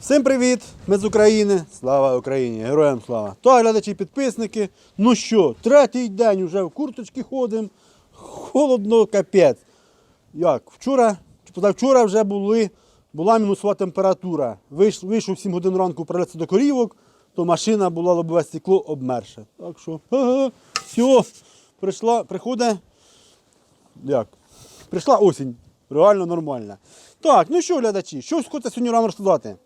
Всім привіт! Ми з України. Слава Україні! Героям слава! То глядачі підписники. Ну що, третій день вже в курточці ходимо. Холодно, капець. Як? Вчора чи позавчора вже були, була мінусова температура. Вийш, вийшов 7 годин ранку прилетіти до корівок, то машина була лобове стекло обмерше. Так що, ага, все, прийшла, приходить. Як? Прийшла осінь. Реально нормальна. Так, ну що, глядачі, щось хочеться сьогодні рано розказати.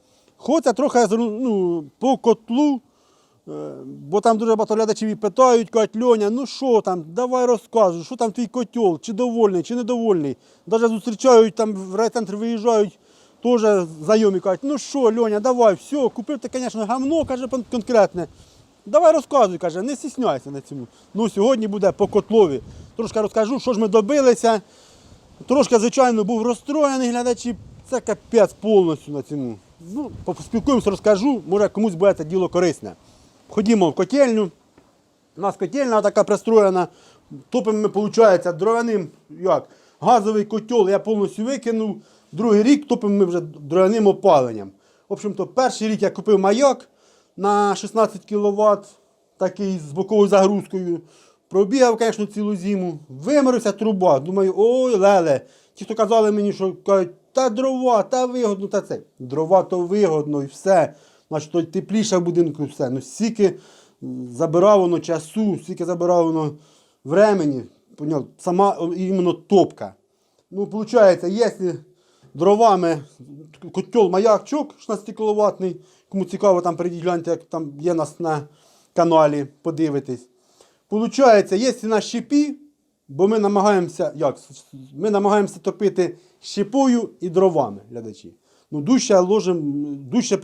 Хочеться трохи ну, по котлу, е, бо там дуже багато глядачів і питають, кажуть, Льоня, ну що там, давай розказуй, що там твій котел, чи довольний, чи недовольний. Навіть зустрічають там в райцентр виїжджають, теж знайомі кажуть, ну що, Льоня, давай, все, купив ти, звісно, гамно, каже конкретне. Давай розказуй, каже, не стісняйся на цьому. Ну, сьогодні буде по котлові. Трошки розкажу, що ж ми добилися. Трошки, звичайно, був розстроєний глядачі. Це капець повністю на цьому. Ну, поспілкуємося, розкажу, може комусь буде це діло корисне. Ходімо в котельню. У нас котельня така пристроєна. Топимо виходить, дровяним, як, газовий котел я повністю викинув. Другий рік топимо ми вже дровяним опаленням. В общем-то, перший рік я купив маяк на 16 кВт, такий з боковою загрузкою. Пробігав, звісно, цілу зиму. Вимирився труба. Думаю, ой, леле. Ті, хто казали мені, що кажуть, та дрова, та вигодно, та це. Дрова то вигодно і все. Значить, то тепліше в будинку і все. Ну, стільки забирав воно часу, стільки забирав воно времени. Поняв? Сама іменно топка. Ну, виходить, якщо дровами котел маякчок 16 кВт, кому цікаво, там перейдіть, гляньте, як там є нас на каналі, подивитись. Получається, якщо на щепі, бо ми намагаємося, як, ми намагаємося топити щепою і дровами, глядачі. Ну, дужче ложимо, дужче,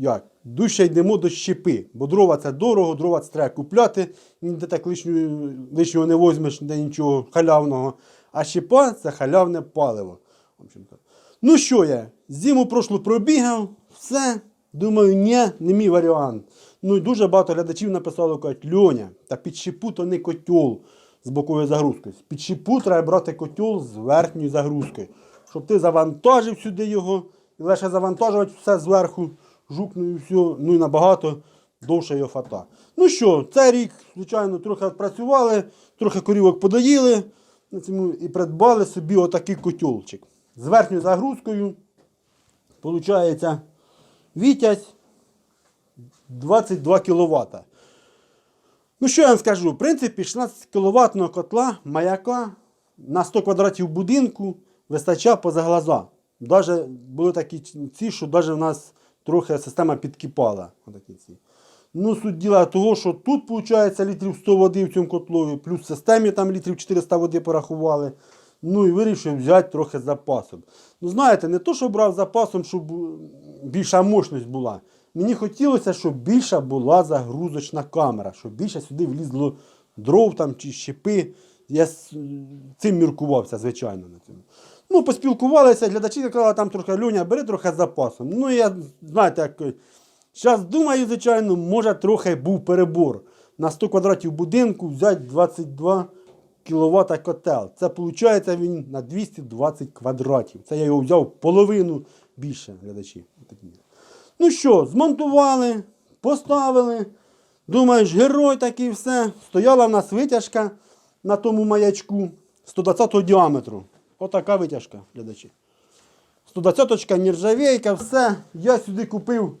як, дужче йдемо до щепи, бо дрова це дорого, дрова це треба купляти, ніде так лишнього, лишнього не возьмеш, ніде нічого халявного. А щепа це халявне паливо. Ну що я, зиму прошлу пробігав, все. Думаю, ні, не мій варіант. Ну і дуже багато глядачів написало, кажуть, Льоня, та під щепу то не котел з боковою загрузкою. Під щепу треба брати котел з верхньою загрузкою. Щоб ти завантажив сюди його, і лише завантажувати все зверху, жукнув і все, ну і набагато довше його фата. Ну що, цей рік, звичайно, трохи працювали, трохи корівок подоїли і придбали собі отакий котелчик. З верхньою загрузкою. Получається, Вітязь 22 кВт. Ну, що я вам скажу? В принципі, 16 кВт котла маяка на 100 квадратів будинку вистачає поза глаза. Даже були такі ці, що навіть в нас трохи система підкипала. Ну, суть діла того, що тут, виходить, літрів 100 води в цьому котлові, плюс в системі там літрів 400 води порахували. Ну і вирішив взяти трохи запасом. Ну, знаєте, не то, що брав запасом, щоб більша мощність була. Мені хотілося, щоб більша була загрузочна камера, щоб більше сюди влізло дров там чи щепи. Я з цим міркувався, звичайно, на цьому. Ну, поспілкувалися, глядачі казали, там трохи Льоня, бери трохи з запасом. Ну, я, знаєте, як. Зараз думаю, звичайно, може трохи був перебор. На 100 квадратів будинку взяти 22 кВт котел. Це виходить він на 220 квадратів. Це я його взяв половину більше глядачі. Ну що, змонтували, поставили. Думаєш, герой такий все. Стояла в нас витяжка на тому маячку 120 діаметру. Отака витяжка, глядачі. 120-очка, нержавейка, все. Я сюди купив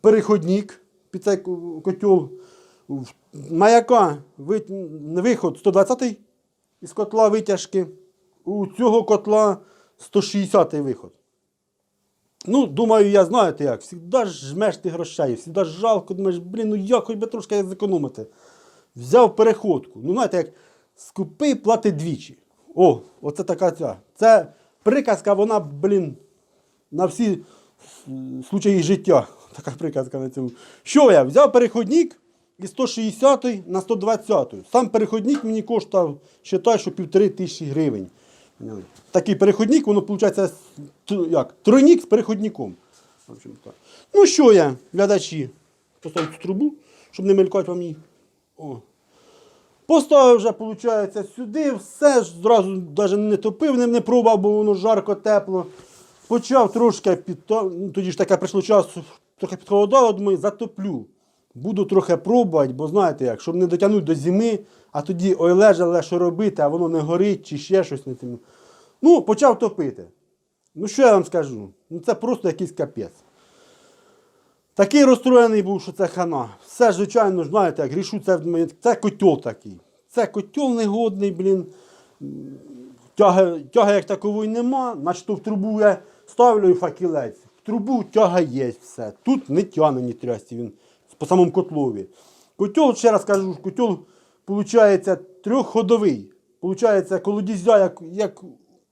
переходник під цей котел. Маяка виход 120 із котла витяжки. У цього котла 160 виход. Ну, думаю, я знаєте як, завжди жмеш ти грошей, завжди жалко, думаєш, блін, ну як хоч би трошки зекономити. Взяв переходку. Ну, знаєте, як скупи, плати двічі. О, оце така ця. Це приказка, вона, блін, на всі случаї життя. Така приказка на цьому. Що я? Взяв переходник із 160 на 120. Сам переходник мені коштував, що півтори тисячі гривень. Такий переходник, воно виходить як? Тройник з переходником. В общем, так. Ну що я, глядачі, поставлю цю трубу, щоб не мелькати вам її. Поставив вже, виходить, сюди, все ж зразу навіть не топив, не, не пробував, бо воно жарко, тепло. Почав трошки під ну, тоді ж таке прийшло час, трохи підхолодало, думаю, затоплю. Буду трохи пробувати, бо знаєте як, щоб не дотягнути до зими, а тоді ой лежале, що робити, а воно не горить чи ще щось не тим. Ну, почав топити. Ну, що я вам скажу? Ну, це просто якийсь капець. Такий розстроєний був, що це хана. Все, звичайно, знаєте, як рішу, це, це котел такий. Це котел негодний, блін. Тяги, тяги як такової нема, значить то в трубу я ставлю факілець. В трубу тяга є все. Тут не тягне ні трясті він по самому котлові. Котел, ще раз кажу, котел, виходить, трьохходовий. Получається, колодізя, як, як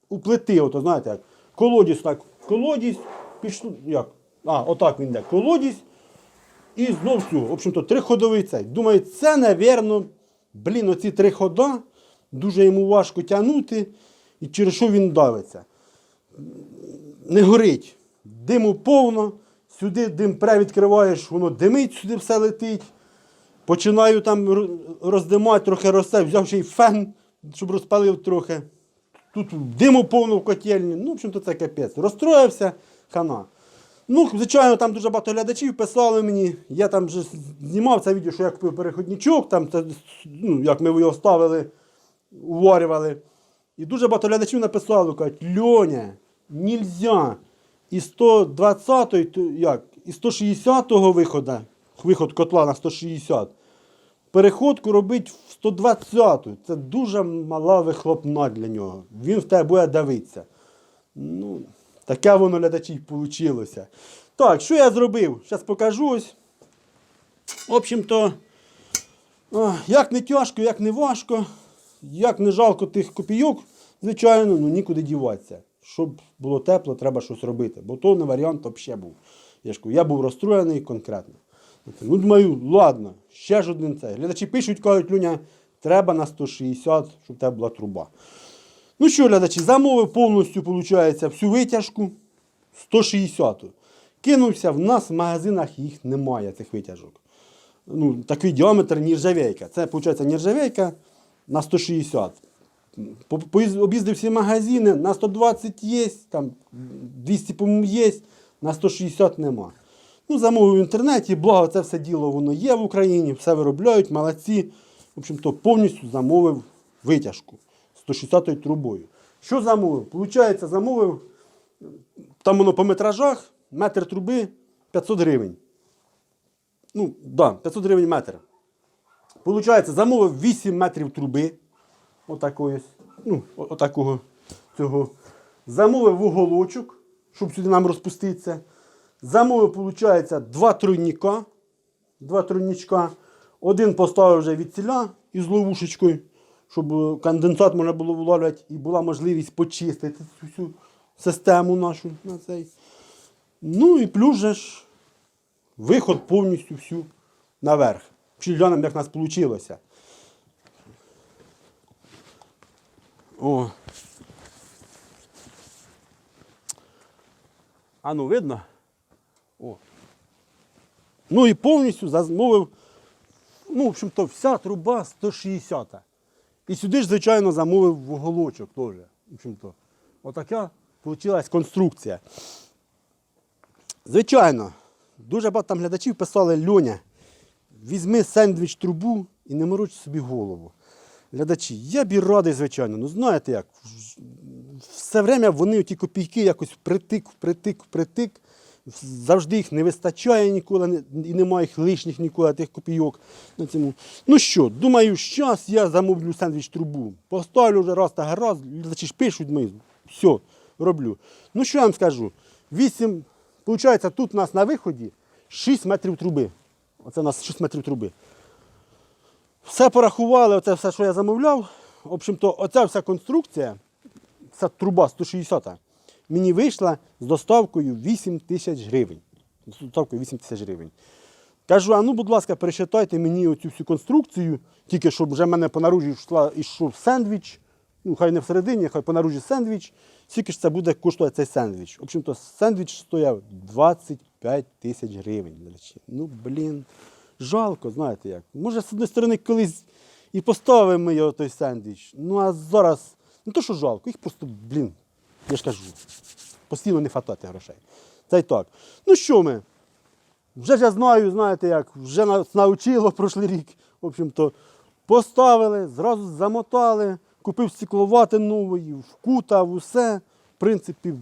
у плити, ото, знаєте, як колодязь так, колодязь, пішло, як? А, отак він йде. Колодязь і знов всю. В общем-то, триходовий цей. Думаю, це, напевно, блін, оці три хода дуже йому важко тягнути, і через що він давиться. Не горить. Диму повно, сюди дим превідкриваєш, воно димить, сюди все летить. Починаю там роздимати, трохи росте, взяв ще й фен, щоб розпалив трохи. Тут диму повно в котельні. Ну, в общем-то, це капець. Розстроївся, хана. Ну, звичайно, там дуже багато глядачів писали мені. Я там вже знімав це відео, що я купив переходничок, там, ну, як ми його ставили, уварювали. І дуже багато глядачів написали, кажуть, Льоня, нельзя із 120 то як, із 160-го виходу, виход котла на 160, переходку робить в 120 Це дуже мала вихлопна для нього. Він в тебе буде давитися. Ну, таке воно глядачів вийшло. Так, що я зробив? Зараз покажу ось. В общем-то, як не тяжко, як не важко, як не жалко тих копійок, звичайно, ну нікуди діватися. Щоб було тепло, треба щось робити. Бо то не варіант взагалі був. Я був розстроєний конкретно. Ну, думаю, ладно, ще ж один цей. Глядачі пишуть, кажуть, Люня, треба на 160, щоб тебе була труба. Ну що, глядачі, замовив повністю, виходить, всю витяжку 160. Кинувся, в нас в магазинах їх немає, цих витяжок. Ну, такий діаметр нержавейка. Це, виходить, нержавейка на 160. По- Об'їздив всі магазини, на 120 є, там 200, по-моєму, є, на 160 нема. Ну, замовив в інтернеті, благо це все діло воно є в Україні, все виробляють, молодці. В общем-то, повністю замовив витяжку 160 трубою. Що замовив? Получається, замовив, там воно по метражах, метр труби 500 гривень. Ну, да, 500 гривень метр. Получається, замовив 8 метрів труби. Отакої, ну, отакого цього. Замовив вуголочок, щоб сюди нам розпуститися. Замовив, виходить, два тройника. Два тройничка. Один поставив вже від ціля із ловушечкою, щоб е, конденсат можна було виловлювати і була можливість почистити всю систему нашу на цей. Ну і плюс же ж виход повністю всю наверх. Чи глянемо, як в нас вийшло. О. А ну видно? О. Ну і повністю замовив, ну, в общем-то, вся труба 160. І сюди ж, звичайно, замовив вуголочок теж. В общем-то, отака вийшла конструкція. Звичайно, дуже багато там глядачів писали Льоня, візьми сендвіч трубу і не мороч собі голову. Глядачі, я б радий, звичайно. Ну знаєте як, все время вони ті копійки якось впритик, впритик, впритик. Завжди їх не вистачає ніколи, і немає їх лишніх ніколи тих копійок. На цьому. Ну що, думаю, зараз я замовлю сендвіч трубу. Поставлю вже раз та раз, ж пишуть ми. Все, роблю. Ну що я вам скажу? 8, виходить, тут у нас на виході 6 метрів труби. Оце у нас 6 метрів труби. Все порахували, оце все, що я замовляв. В общем-то, оця вся конструкція, ця труба 160 мені вийшла з доставкою 8 тисяч гривень. З доставкою 8 тисяч гривень. Кажу, а ну, будь ласка, пересчитайте мені оцю всю конструкцію, тільки щоб вже в мене по наружі йшла, йшов сендвіч. Ну, хай не всередині, хай по наружі сендвіч. Скільки ж це буде коштувати цей сендвіч? В общем-то, сендвіч стояв 25 тисяч гривень. Ну, блін, жалко, знаєте як. Може, з однієї сторони, колись і поставимо його той сендвіч. Ну а зараз, не то, що жалко, їх просто, блін, я ж кажу, постійно не хватати грошей. Це й так. Ну що ми? Вже ж я знаю, знаєте як, вже нас навчило прошлий рік. В общем-то, поставили, зразу замотали, купив стекловати нової, вкутав, усе. В принципі,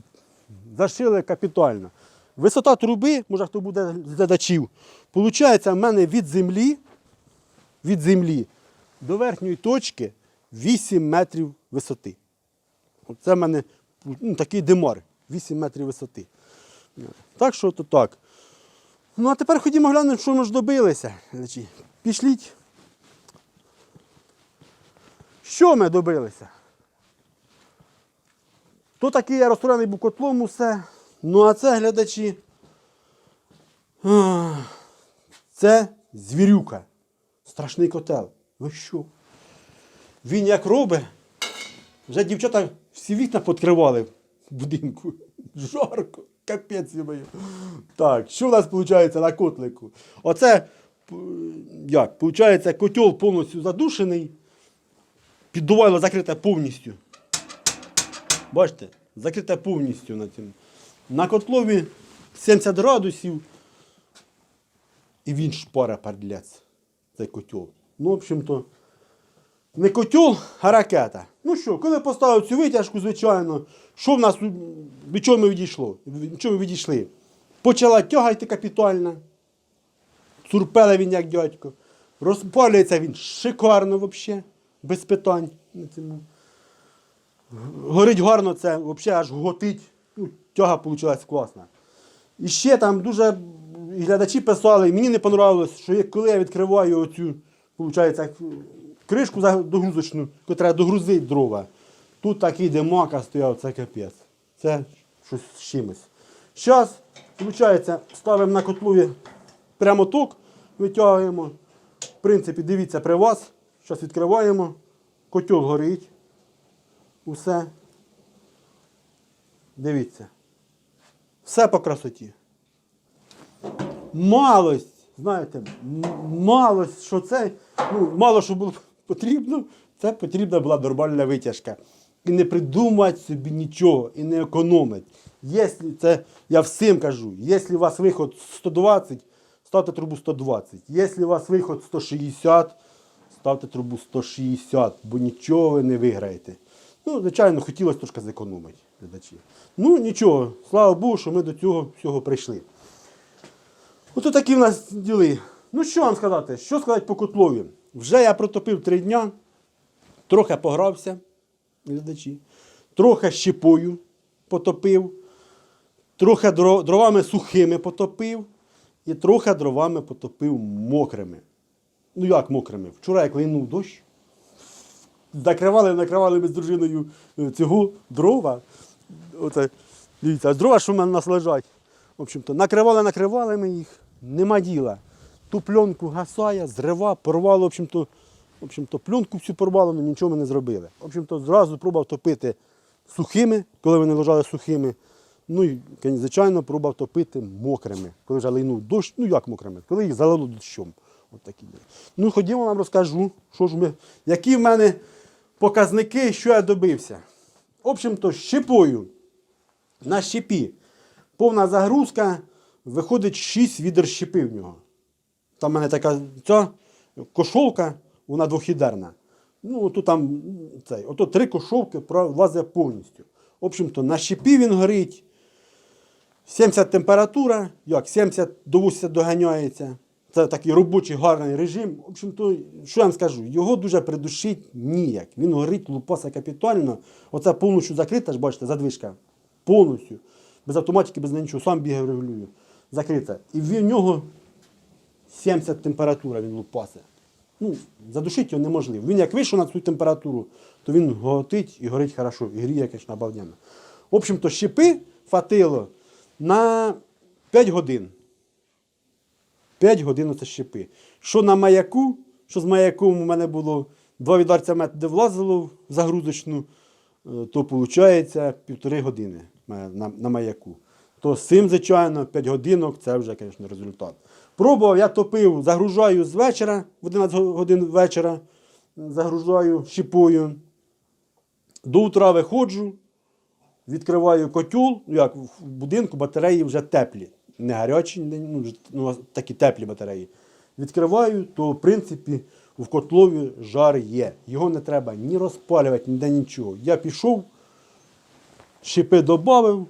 зашили капітально. Висота труби, може хто буде з глядачів, виходить в мене від землі, від землі до верхньої точки 8 метрів висоти. Оце в мене ну, такий демар, 8 метрів висоти. Так що то так. Ну а тепер ходімо глянемо, що ми ж добилися. глядачі. Пішліть. Що ми добилися? То такий я розстроєний був котлом усе. Ну а це глядачі. Це звірюка. Страшний котел. Ви що? Він як робить, вже дівчата всі вікна підкривали будинку. Жарко, капець мою. Так, що в нас виходить на котлику? Оце, як, виходить, котел повністю задушений, піддувайло закрите повністю. Бачите, закрите повністю на цьому. На котлові 70 градусів. І він шпара пардлець, цей котел. Ну, в общем-то, не котел, а ракета. Ну що, коли поставив цю витяжку, звичайно, що в нас від чого ми відійшло? Від чого ми відійшли? Почала тягати капітально. Цурпеле він як дядько. Розпалюється він шикарно взагалі, без питань. Горить гарно це, взагалі аж готить. Ну, тяга вийшла класна. І ще там дуже глядачі писали, мені не понравилось, що коли я відкриваю оцю, виходить, кришку догрузочну, яка догрузить дрова, тут такий демака стояв, це капець. Це щось з чимось. Зараз, виходить, ставимо на котлові прямо ток, витягуємо. В принципі, дивіться при вас. Зараз відкриваємо. Котел горить. Усе. Дивіться. Все по красоті. Малость, знаєте, малость, що це, ну, мало що було потрібно, це потрібна була нормальна витяжка. І не придумати собі нічого, і не економити. Якщо це, я всім кажу, якщо у вас виход 120, ставте трубу 120. Якщо у вас виход 160, ставте трубу 160, бо нічого ви не виграєте. Ну, звичайно, хотілося трошки зекономити глядачі. Ну, нічого, слава Богу, що ми до цього всього прийшли. Ото такі в нас діли. Ну, що вам сказати? Що сказати по котлові? Вже я протопив три дня, трохи погрався, глядачі, трохи щепою потопив, трохи дровами сухими потопив і трохи дровами потопив мокрими. Ну як мокрими? Вчора як линув дощ, накривали, накривали ми з дружиною е, цього дрова. Оце, дивіться, дрова, що в мене нас лежать. В общем-то, накривали, накривали ми їх, нема діла. Ту пленку гасає, зрива, порвало, в общем-то, в общем-то, пленку всю порвало, але нічого ми не зробили. В общем-то, зразу пробував топити сухими, коли вони лежали сухими. Ну і, звичайно, пробував топити мокрими, коли вже линув дощ, ну як мокрими, коли їх залило дощом. От такі. Ну, ходімо, вам розкажу, що ж ми, які в мене показники, що я добився. В общем-то, щепою на щепі повна загрузка, виходить 6 відер щепи в нього. Там в мене така ця кошовка, вона двохідерна. Ну, ото там цей, ото три кошовки влазить повністю. В общем-то, на щепі він горить. 70 температура, як 70 до 80 доганяється. Це такий робочий гарний режим. В общем-то, що я вам скажу, його дуже придушить ніяк. Він горить, лупаса капітально. Оце повністю закрита, ж бачите, задвижка. Повністю. Без автоматики, без нічого, сам бігаю, регулюю. Закрита. І в нього 70 температура він лупасе. Ну, задушити його неможливо. Він як вийшов на цю температуру, то він готить і горить хорошо, і гріє, звісно, обалденно. В общем-то, щепи фатило на 5 годин. 5 годин це щепи. Що на маяку, що з маяком у мене було два відарця мед, де влазило в загрузочну, е, то виходить півтори години на, на, маяку. То з цим, звичайно, 5 годинок це вже, звісно, результат. Пробував, я топив, загружаю з вечора, в 11 годин вечора, загружаю щепою. До утра виходжу, відкриваю котел, ну як в будинку батареї вже теплі. Не гарячі, ну, ну, такі теплі батареї. Відкриваю, то в принципі в котлові жар є. Його не треба ні розпалювати, ніде нічого. Я пішов, шипи додав,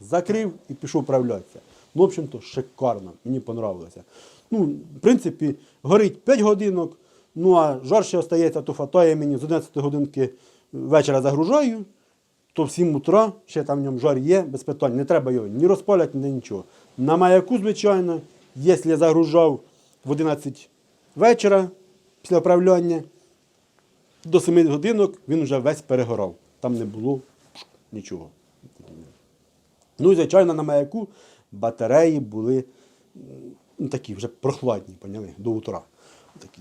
закрив і пішов вправлятися. Ну, в общем-то, шикарно, мені понравилося. Ну, в принципі, горить 5 годинок, ну а жар ще остається, то фатає мені з 11 годинки вечора загружаю, то в 7 утра ще там в ньому жар є, без питань. Не треба його ні розпаляти, ні нічого. На маяку, звичайно, якщо я загружав в 11 вечора після вправляння, до 7 годинок він вже весь перегорав. Там не було нічого. Ну і, звичайно, на маяку батареї були ну, такі вже прохладні, поняли, до утра. Такі.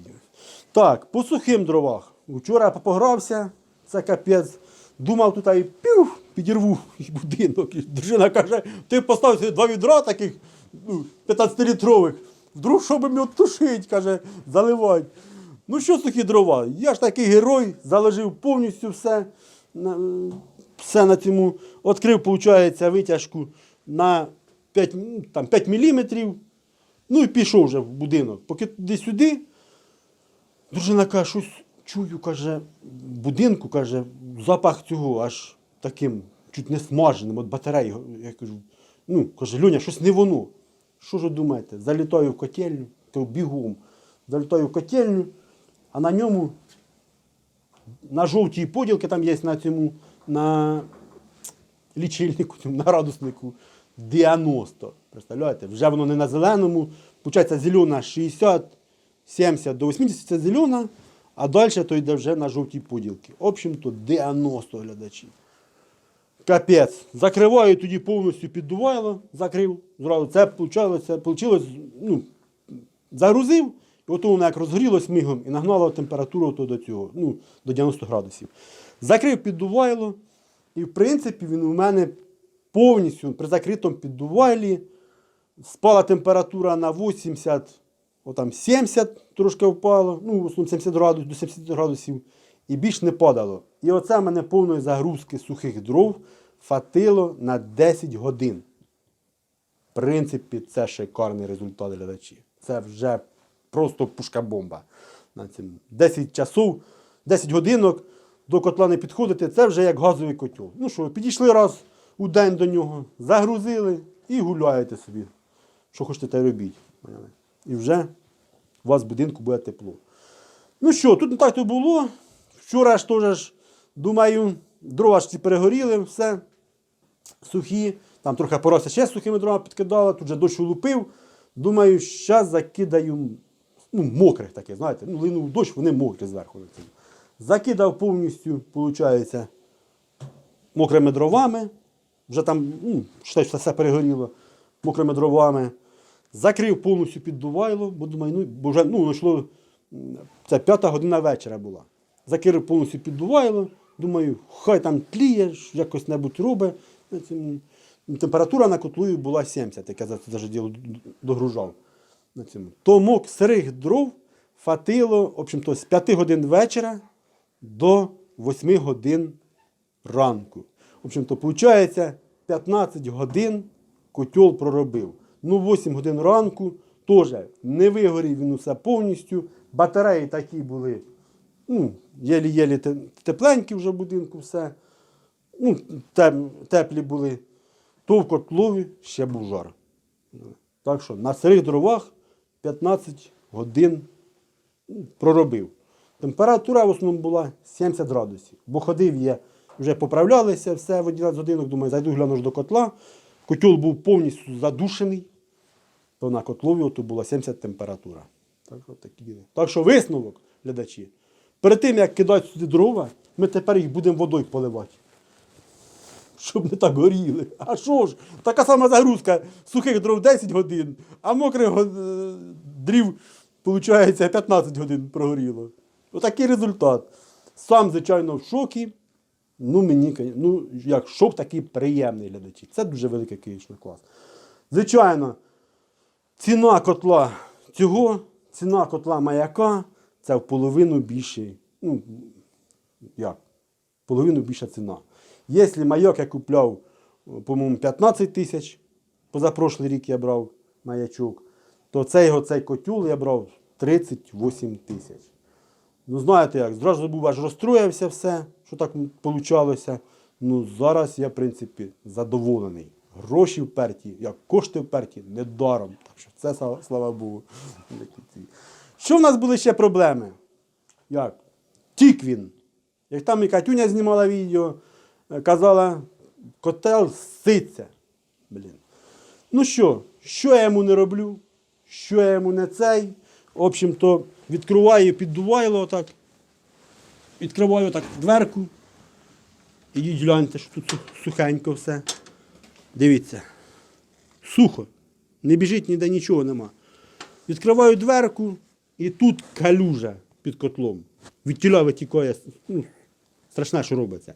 Так, по сухим дровах. Вчора погрався, це капець. Думав тут і пів, підірву будинок. І дружина каже, ти поставив сюди два відра таких ну, 15-літрових. Вдруг що би мені тушить, каже, заливать. Ну що сухі дрова? Я ж такий герой, заложив повністю все. на- Все на цьому. Відкрив, виходить, витяжку на 5, м, там, 5 мм. Ну і пішов вже в будинок. Поки туди-сюди, дружина каже, щось чую, каже, в будинку, каже, запах цього аж таким чуть не смаженим, от батареї. Я кажу, ну, каже, Льоня, щось не воно. Що ж ви думаєте? Залітаю в котельню, кажу, бігом. Залітаю в котельню, а на ньому на жовтій поділки там є на цьому, на лічильнику, на градуснику 90. Представляєте? Вже воно не на зеленому. Получається, зелена 60, 70 до 80 це зелена, а далі то йде вже на жовтій поділки. В общем-то, 90 глядачів. Капець. Закриваю тоді повністю піддувайло, закрив. Зразу це получилось, ну, загрузив, і ото воно як розгорілось мигом і нагнало температуру то до цього, ну, до 90 градусів. Закрив піддувайло, і в принципі він у мене повністю при закритому піддувайлі спала температура на 80, отам 70 трошки впало, ну, 70 градусів, до 70 градусів, і більш не падало. І оце мене повної загрузки сухих дров фатило на 10 годин. В принципі, це шикарний результат глядачі. Це вже просто пушка-бомба. 10 часов, 10 годинок до котла не підходити, це вже як газовий котел. Ну що, підійшли раз у день до нього, загрузили і гуляєте собі. Що хочете, те робіть. І вже у вас в будинку буде тепло. Ну що, тут не так то було. Вчора ж теж, думаю, дрова ж ці перегоріли, все сухі. Там трохи порався ще сухими дровами підкидала, тут же дощ улупив. Думаю, зараз закидаю ну, мокрих таких, знаєте, ну, линув дощ, вони мокрі зверху. Закидав повністю, виходить, мокрими дровами. Вже там, ну, що все перегоріло мокрими дровами. Закрив повністю піддувайло, бо думаю, ну, бо вже ну, йшло, це п'ята година вечора була. Закрив повністю піддувайло. Думаю, хай там тліє, якось небудь робить. Температура на котлу була 70, як я це діло догружав. На цьому. Тому сирих дров фатило в общем-то, з 5 годин вечора до 8 годин ранку. В общем-то, виходить, 15 годин котел проробив. Ну, 8 годин ранку теж не вигорів він усе повністю. Батареї такі були, ну, єлі-єлі тепленькі вже в будинку, все. Ну, теплі були. То в котлові ще був жар. Так що на сирих дровах 15 годин проробив. Температура в основному була 70 градусів. Бо ходив я, вже поправлялися, все в 11 годинок, думаю, зайду гляну ж до котла. Котел був повністю задушений, то на котлові ото була 70 температура. Так, от такі. так що висновок, глядачі. Перед тим, як кидати сюди дрова, ми тепер їх будемо водою поливати. Щоб не так горіли. А що ж? Така сама загрузка сухих дров 10 годин, а мокрих е, дрів, виходить, 15 годин прогоріло. Отакий результат. Сам, звичайно, в шокі. Ну, мені, ну, як шок такий приємний глядачі. Це дуже великий київський клас. Звичайно, ціна котла цього, ціна котла маяка це в половину більше. Ну, як? Половину більша ціна. Якщо майок я купляв, по-моєму, 15 тисяч, позапрошлий рік я брав маячок, то цей, оцей котюл я брав 38 тисяч. Ну, знаєте як, зразу був аж розстроївся все, що так вийшло. Ну, зараз я, в принципі, задоволений. Гроші вперті, як кошти вперті, не даром. Так що це слава, Богу. Що в нас були ще проблеми? Як? Тік він. Як там і Катюня знімала відео, е, казала, котел ситься. Блін. Ну що, що я йому не роблю? Що я йому не цей? В общем-то, відкриваю, піддувайло отак. Відкриваю так дверку. Ідіть гляньте, що тут сухенько все. Дивіться. Сухо. Не біжить ніде нічого нема. Відкриваю дверку, і тут калюжа під котлом. Від тіля витікає. Ну, страшне, що робиться.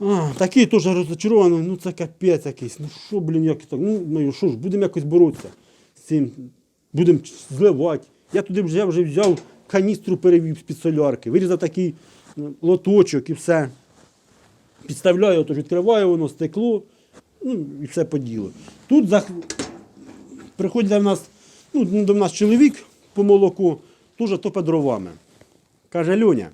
А, такий теж розочарований, ну це капець якийсь. Ну що, блін, як так? Ну, ну що ж, будемо якось боротися з цим. Будемо зливати. Я туди вже, вже взяв каністру, перевів з-під солярки, вирізав такий ну, лоточок і все. Підставляю, отож відкриваю воно, стекло, ну і все по ділу. Тут зах... приходить до нас, ну, до нас чоловік по молоку, теж топе дровами. Каже, Льоня,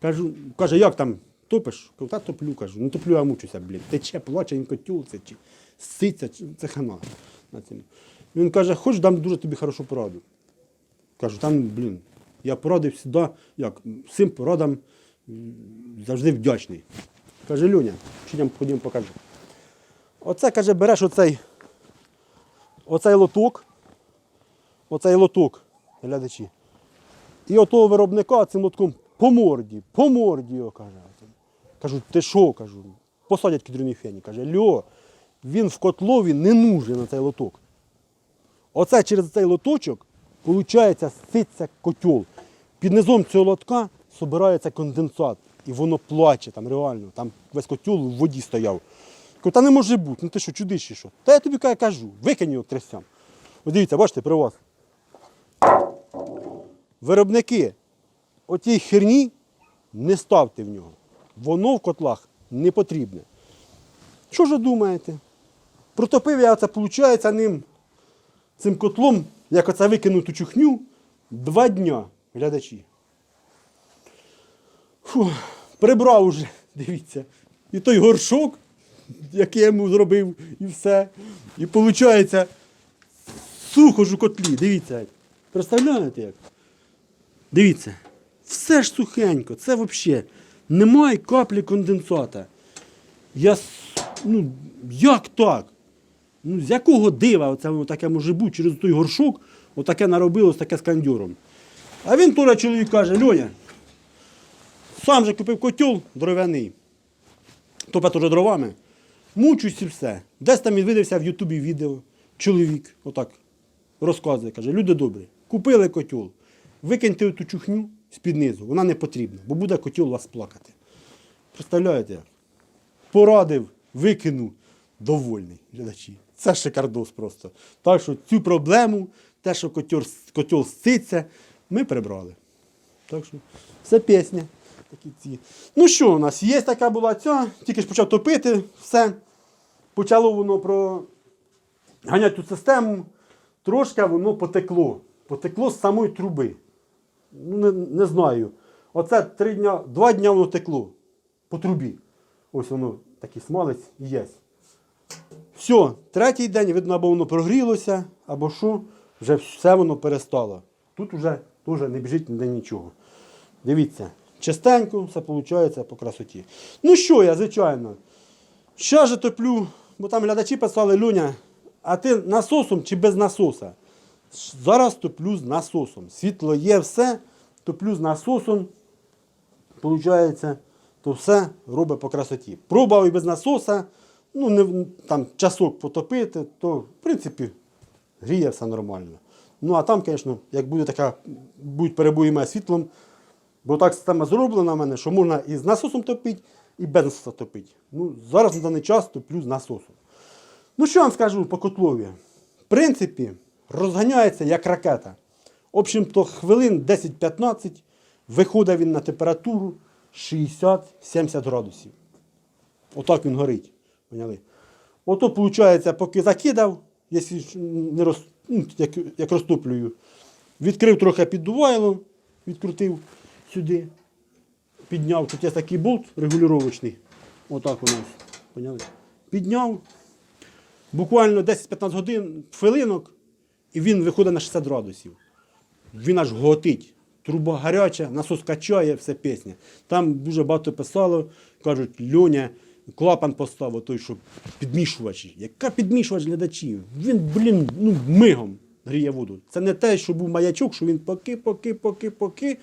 кажу, каже, як там топиш? Кажу, та топлю, кажу, ну топлю, а мучуся, блін. Тече, плаче, він котюл, це чи ситься, чи- це хана. Він каже, хоч дам дуже тобі хорошу пораду. Кажу, там, блін, я порадив сюди, як, всім порадам м, завжди вдячний. Каже, Люня, чиням ходімо покажу. Оце, каже, береш оцей, оцей лоток, оцей лоток, глядачі. І отого виробника цим лотком по морді, по морді його каже. Кажу, ти що? кажу, посадять кідряний фені. Каже, Льо, він в котлові не нужен на цей лоток. Оце через цей лоточок, виходить, ситься котел. Під низом цього лотка збирається конденсат. І воно плаче там реально. Там весь котел в воді стояв. Та не може бути, ну ти що, чудиш чи що? Та я тобі кажу, викинь його трясям. Ось дивіться, бачите, при вас. Виробники отій херні не ставте в нього. Воно в котлах не потрібне. Що ж ви думаєте? Протопив я це, виходить, ним цим котлом, як оце викинув ту чухню, два дня, глядачі. Фу, прибрав уже, дивіться. І той горшок, який я йому зробив, і все. І виходить, сухо ж у котлі, дивіться. Представляєте як? Дивіться, все ж сухенько, це взагалі немає каплі конденсата. Я, ну, як так? Ну, з якого дива оце воно таке може бути через той горшок, отаке наробилось таке з кандюром. А він тура чоловік каже, Льоня, сам же купив котел дров'яний, топе теж дровами, мучусь і все. Десь там він видався в Ютубі відео, чоловік отак розказує, каже, люди добрі, купили котел, викиньте ту чухню з-під низу, вона не потрібна, бо буде котел вас плакати. Представляєте порадив, викинув, довольний глядачі. Це шикардос просто. Так що цю проблему, те, що котел, ситься, ми прибрали. Так що це пісня. Такі ці. Ну що у нас? Є така була ця, тільки ж почав топити, все. Почало воно про ганяти цю систему, трошки воно потекло. Потекло з самої труби. Ну, не, не знаю. Оце три дня, два дня воно текло по трубі. Ось воно такий смалець і є. Все, третій день, видно, або воно прогрілося, або що, вже все воно перестало. Тут вже теж не біжить ніде нічого. Дивіться, частенько все виходить по красоті. Ну що я, звичайно. Ще же топлю, бо там глядачі писали, Люня, а ти насосом чи без насоса? Зараз топлю з насосом. Світло є все, топлю з насосом. Получається, то все робить по красоті. Пробував і без насоса, ну не, там часок потопити, то в принципі гріє все нормально. Ну а там, звісно, як буде така, будуть перебої світлом, бо так система зроблена в мене, що можна і з насосом топити, і без насоса топити. Ну, зараз на даний час топлю з насосом. Ну, що вам скажу по котлові? В принципі, розганяється як ракета. В общем-то, хвилин 10-15 виходить він на температуру 60-70 градусів. Отак він горить. Поняли? Ото, виходить, поки закидав, якщо не роз, ну, як, як розтоплюю, відкрив трохи піддувайло, відкрутив сюди, підняв. Тут є такий болт регулювачний. Отак у нас. Поняли? Підняв. Буквально 10-15 годин, хвилинок, і він виходить на 60 градусів. Він аж готить. Труба гаряча, насос качає, все пісня. Там дуже багато писало, кажуть, Льоня, клапан поставив той, що підмішувач. Яка підмішувач глядачів? Він, блін, ну, мигом гріє воду. Це не те, що був маячок, що він поки, поки, поки, поки,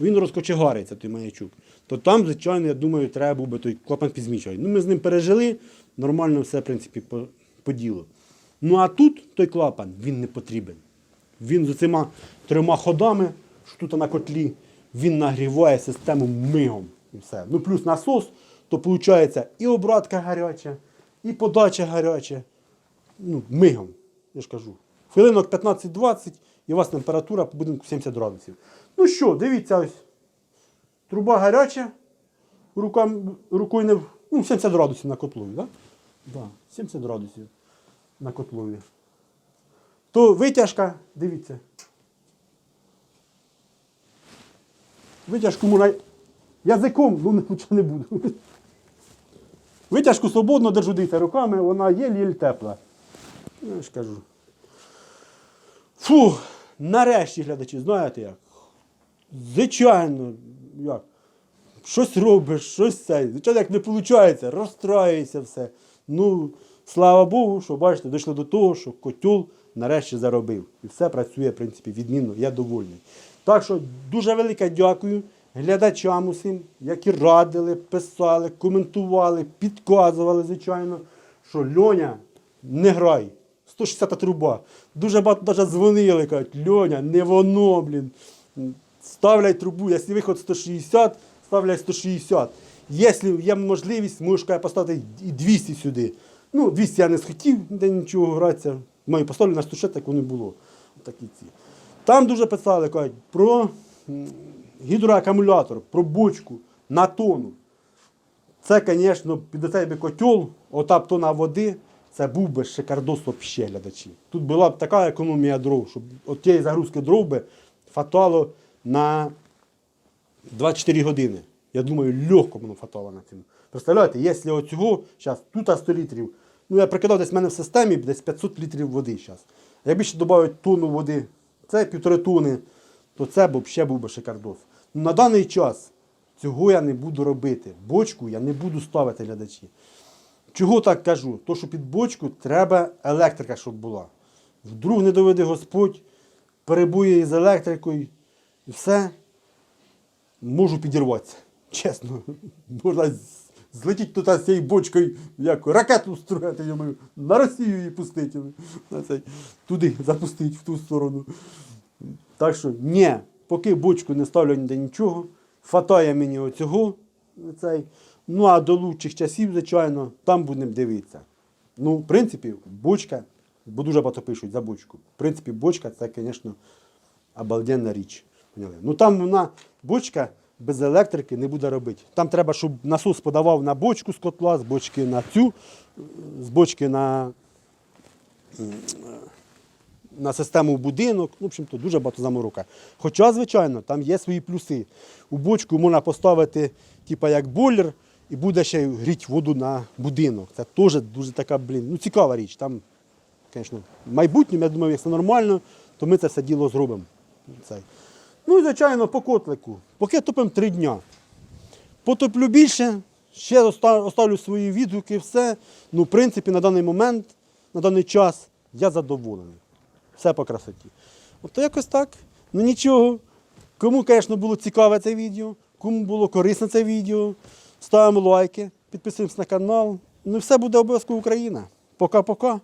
він розкочегариться, той маячок. То там, звичайно, я думаю, треба був би той клапан підмішувати. Ну, ми з ним пережили, нормально все, в принципі, по, по ділу. Ну а тут той клапан, він не потрібен. Він з цими трьома ходами, що тут на котлі, він нагріває систему мигом. І все. Ну плюс насос, то виходить і обратка гаряча, і подача гаряча. Ну, мигом, я ж кажу. Хвилинок 15-20 і у вас температура по будинку 70 градусів. Ну що, дивіться ось. Труба гаряча, рукам, рукою не. Ну, 70 градусів на котлові, так? Да? Да, 70 градусів на котлові. То витяжка, дивіться. Витяжку можна язиком, ну нічого не буду. Витяжку свободно держу дивіться, руками, вона єль-єль тепла. Ну, Я ж кажу. Фу, нарешті глядачі, знаєте як? Звичайно, як? Щось робиш, щось це. Звичайно, як не виходить, розстраюється все. Ну, слава Богу, що бачите, дійшли до того, що котел нарешті заробив. І все працює, в принципі, відмінно, я довольний. Так що дуже велике дякую глядачам усім, які радили, писали, коментували, підказували, звичайно, що Льоня, не грай. 160 труба. Дуже багато навіть дзвонили, кажуть, Льоня, не воно, блін. Ставляй трубу, якщо виход 160, ставляй 160. Якщо є можливість, можеш поставити і 200 сюди. Ну, 200 я не схотів, де нічого гратися. Маю поставлю на 160, як воно було. Такі ці. Там дуже писали, кажуть, про гідроакумулятор, про бочку на тону. Це, звісно, під би котел, ота б тона води, це був би шикардос вообще глядачі. Тут була б така економія дров, щоб от тієї загрузки дров би фатало на 24 години. Я думаю, легко воно фатало на цьому. Представляєте, якщо оцього, зараз тут 100 літрів, ну я прикидав десь в мене в системі десь 500 літрів води зараз. Якби ще додати тонну води, це півтори тони, то це б взагалі був би шикардос. На даний час цього я не буду робити. Бочку я не буду ставити глядачі. Чого так кажу? То, що під бочку треба електрика, щоб була. Вдруг не доведе Господь, перебує із електрикою, і все, можу підірватися. Чесно. Можна злетіти туди з цією бочкою, як ракету строїти, я маю, на Росію її пустити. Туди запустити в ту сторону. Так що, ні, поки бочку не ставлю ніде нічого, хватає мені оцього. Цей. Ну а до лучших часів, звичайно, там будемо дивитися. Ну, в принципі, бочка, бо дуже багато пишуть за бочку. В принципі, бочка це, звісно, обалденна річ. Поняли? Ну там вона бочка без електрики не буде робити. Там треба, щоб насос подавав на бочку з котла, з бочки на цю, з бочки на на систему будинок, ну, в общем-то, дуже багато заморока. Хоча, звичайно, там є свої плюси. У бочку можна поставити, типа як бойлер, і буде ще гріти воду на будинок. Це теж дуже така, блін, ну цікава річ. Там, звісно, в майбутньому, я думаю, якщо нормально, то ми це все діло зробимо. Ну і, звичайно, по котлику. Поки топимо три дня. Потоплю більше, ще оставлю свої відгуки, все. Ну, в принципі, на даний момент, на даний час я задоволений. Все по красоті. От якось так. Ну нічого. Кому, звісно, було цікаве це відео, кому було корисне це відео, ставимо лайки, підписуємося на канал. Ну і все буде обов'язково Україна. Пока-пока.